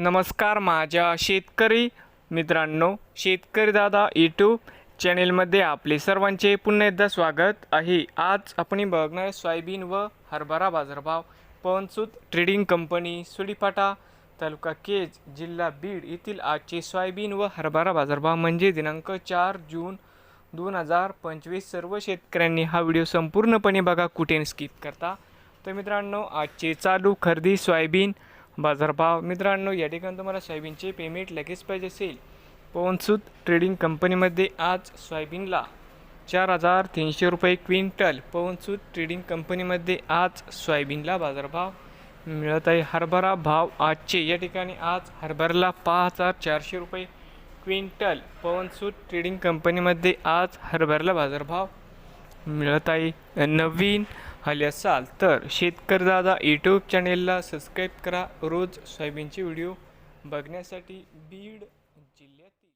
नमस्कार माझ्या शेतकरी मित्रांनो शेतकरी दादा यूट्यूब चॅनेलमध्ये आपले सर्वांचे पुन्हा एकदा स्वागत आहे. आज आपण बघणार सोयाबीन व हरभरा बाजारभाव. पवनसूत ट्रेडिंग कंपनी सुडीपाटा तालुका केज जिल्हा बीड येथील आजचे सोयाबीन व हरभरा बाजारभाव म्हणजे दिनांक चार जून दोन हजार पंचवीस. सर्व शेतकऱ्यांनी हा व्हिडिओ संपूर्णपणे बघा कुठे स्किप करता. तर मित्रांनो आजचे चालू खरेदी सोयाबीन बाजारभाव मित्रांनो या ठिकाणी तुम्हाला सोयाबीनचे पेमेंट लगेच पाहिजे असेल. पवनसूत ट्रेडिंग कंपनीमध्ये आज सोयाबीनला चार हजार तीनशे रुपये क्विंटल. पवनसूत ट्रेडिंग कंपनीमध्ये आज सोयाबीनला बाजारभाव मिळत आहे. हरभरा भाव आजचे या ठिकाणी आज हरभऱ्याला पाच हजार चारशे रुपये क्विंटल. पवनसूत ट्रेडिंग कंपनीमध्ये आज हरभऱ्याला बाजारभाव मिळत आहे. नवीन आले असाल तर शेतकरी दादा यूट्यूब चॅनेलला सबस्क्राईब करा. रोज सोयाबीनचे व्हिडिओ बघण्यासाठी बीड जिल्ह्यातील